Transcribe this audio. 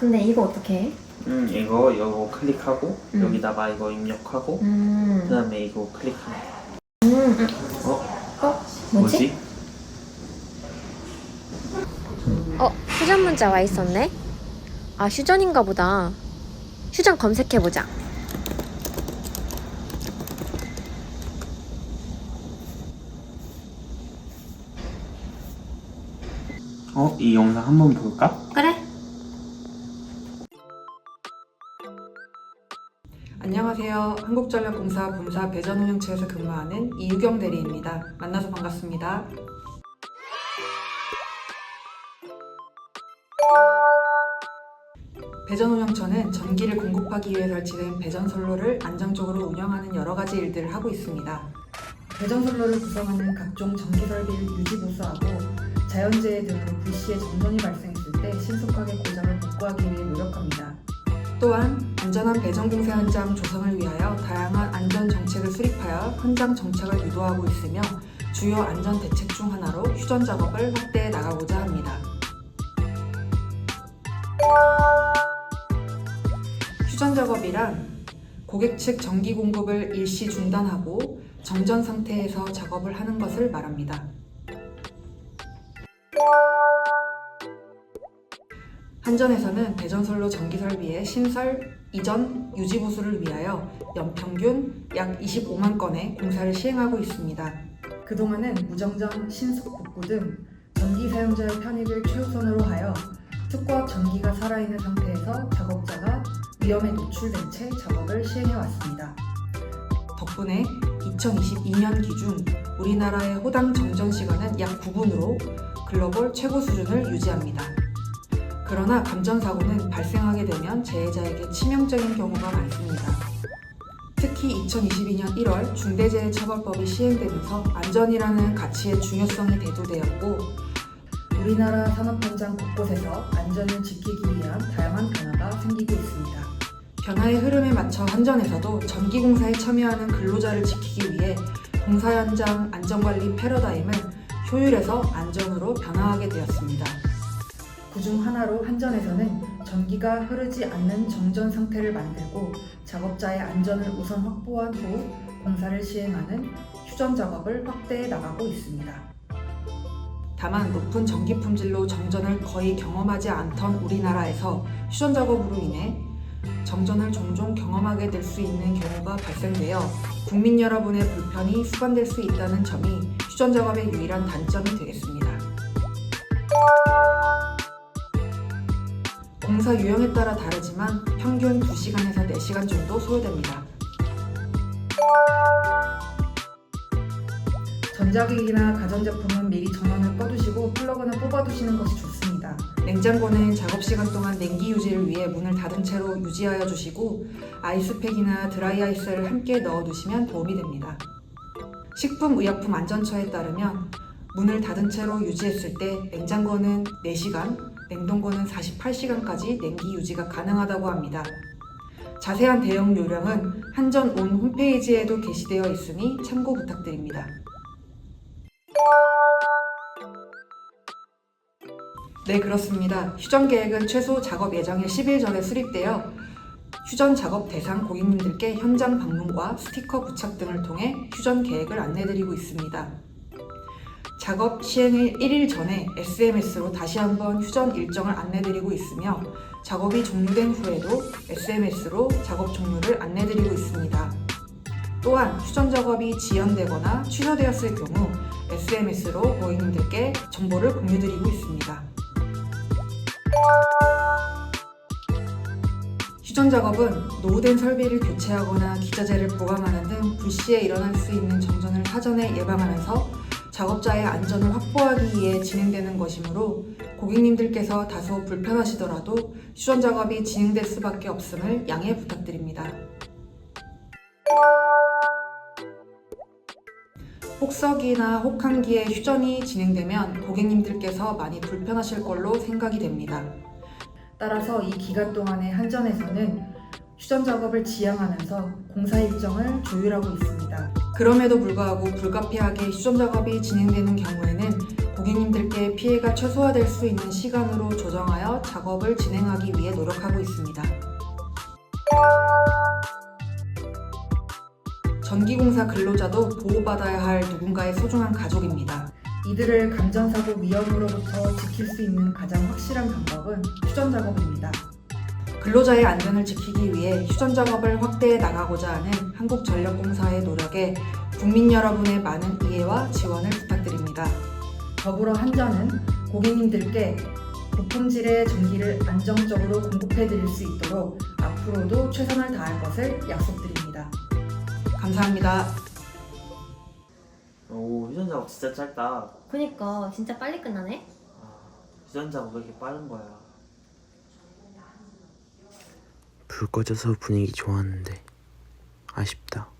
근데 이거 어떻게 해? 음 이거 이거 클릭하고 음. 여기다가 이거 입력하고 음. 그다음에 이거 클릭하면 돼. 음. 음. 어? 어? 뭐지? 어, 휴전 문자 와 있었네? 아, 휴전인가 보다. 휴전 검색해보자. 어? 이 영상 한번 볼까? 그래. 안녕하세요. 한국전력공사 본사 배전운영처에서 근무하는 이유경 대리입니다. 만나서 반갑습니다. 배전운영처는 전기를 공급하기 위해 설치된 배전선로를 안정적으로 운영하는 여러 가지 일들을 하고 있습니다. 배전선로를 구성하는 각종 전기 설비를 유지보수하고 자연재해 등으로 불시에 정전이 발생했을 때 신속하게 고장을 복구하기 위해 노력합니다. 또한 안전한 배전 공사 현장 조성을 위하여 다양한 안전 정책을 수립하여 현장 정착을 유도하고 있으며 주요 안전 대책 중 하나로 휴전 작업을 확대해 나가고자 합니다. 휴전 작업이란 고객 측 전기 공급을 일시 중단하고 정전 상태에서 작업을 하는 것을 말합니다. 한전에서는 배전선로 전기 설비의 신설, 이전, 유지 보수를 위하여 연평균 약 25만 건의 공사를 시행하고 있습니다. 그동안은 무정전, 신속 복구 등 전기 사용자의 편익을 최우선으로 하여 특고압 전기가 살아있는 상태에서 작업자가 위험에 노출된 채 작업을 시행해 왔습니다. 덕분에 2022년 기준 우리나라의 호당 정전 시간은 약 9분으로 글로벌 최고 수준을 유지합니다. 그러나 감전사고는 발생하게 되면 재해자에게 치명적인 경우가 많습니다. 특히 2022년 1월 중대재해처벌법이 시행되면서 안전이라는 가치의 중요성이 대두되었고 우리나라 산업 현장 곳곳에서 안전을 지키기 위한 다양한 변화가 생기고 있습니다. 변화의 흐름에 맞춰 한전에서도 전기공사에 참여하는 근로자를 지키기 위해 공사 현장 안전관리 패러다임을 효율에서 안전으로 변화하게 되었습니다. 그중 하나로 한전에서는 전기가 흐르지 않는 정전 상태를 만들고 작업자의 안전을 우선 확보한 후 공사를 시행하는 휴전 작업을 확대해 나가고 있습니다. 다만 높은 전기 품질로 정전을 거의 경험하지 않던 우리나라에서 휴전 작업으로 인해 정전을 종종 경험하게 될 수 있는 경우가 발생되어 국민 여러분의 불편이 수반될 수 있다는 점이 휴전 작업의 유일한 단점이 되겠습니다. 공사 유형에 따라 다르지만 평균 2시간에서 4시간 정도 소요됩니다. 전자기기나 가전제품은 미리 전원을 꺼두시고 플러그는 뽑아두시는 것이 좋습니다. 냉장고는 작업 시간 동안 냉기 유지를 위해 문을 닫은 채로 유지하여 주시고 아이스팩이나 드라이아이스를 함께 넣어두시면 도움이 됩니다. 식품의약품 안전처에 따르면 문을 닫은 채로 유지했을 때 냉장고는 4시간, 냉동고는 48시간까지 냉기 유지가 가능하다고 합니다. 자세한 대응 요령은 한전 온 홈페이지에도 게시되어 있으니 참고 부탁드립니다. 네, 그렇습니다. 휴전 계획은 최소 작업 예정일 10일 전에 수립되어 휴전 작업 대상 고객님들께 현장 방문과 스티커 부착 등을 통해 휴전 계획을 안내드리고 있습니다. 작업 시행일 1일 전에 SMS로 다시 한번 휴전 일정을 안내드리고 있으며 작업이 종료된 후에도 SMS로 작업 종료를 안내드리고 있습니다. 또한 휴전 작업이 지연되거나 취소되었을 경우 SMS로 고객님들께 정보를 공유드리고 있습니다. 휴전 작업은 노후된 설비를 교체하거나 기자재를 보강하는 등 불시에 일어날 수 있는 정전을 사전에 예방하면서 작업자의 안전을 확보하기 위해 진행되는 것이므로 고객님들께서 다소 불편하시더라도 휴전 작업이 진행될 수밖에 없음을 양해 부탁드립니다. 혹서기나 혹한기에 휴전이 진행되면 고객님들께서 많이 불편하실 걸로 생각이 됩니다. 따라서 이 기간 동안에 한전에서는 휴전 작업을 지양하면서 공사 일정을 조율하고 있습니다. 그럼에도 불구하고 불가피하게 휴전 작업이 진행되는 경우에는 고객님들께 피해가 최소화될 수 있는 시간으로 조정하여 작업을 진행하기 위해 노력하고 있습니다. 전기공사 근로자도 보호받아야 할 누군가의 소중한 가족입니다. 이들을 감전사고 위험으로부터 지킬 수 있는 가장 확실한 방법은 휴전 작업입니다. 근로자의 안전을 지키기 위해 휴전 작업을 확대해 나가고자 하는 한국전력공사의 노력에 국민 여러분의 많은 이해와 지원을 부탁드립니다. 더불어 한전은 고객님들께 고품질의 전기를 안정적으로 공급해 드릴 수 있도록 앞으로도 최선을 다할 것을 약속드립니다. 감사합니다. 오 휴전 작업 진짜 짧다. 그니까 진짜 빨리 끝나네. 아, 휴전 작업 왜 이렇게 빠른 거야? 불 꺼져서 분위기 좋았는데 아쉽다.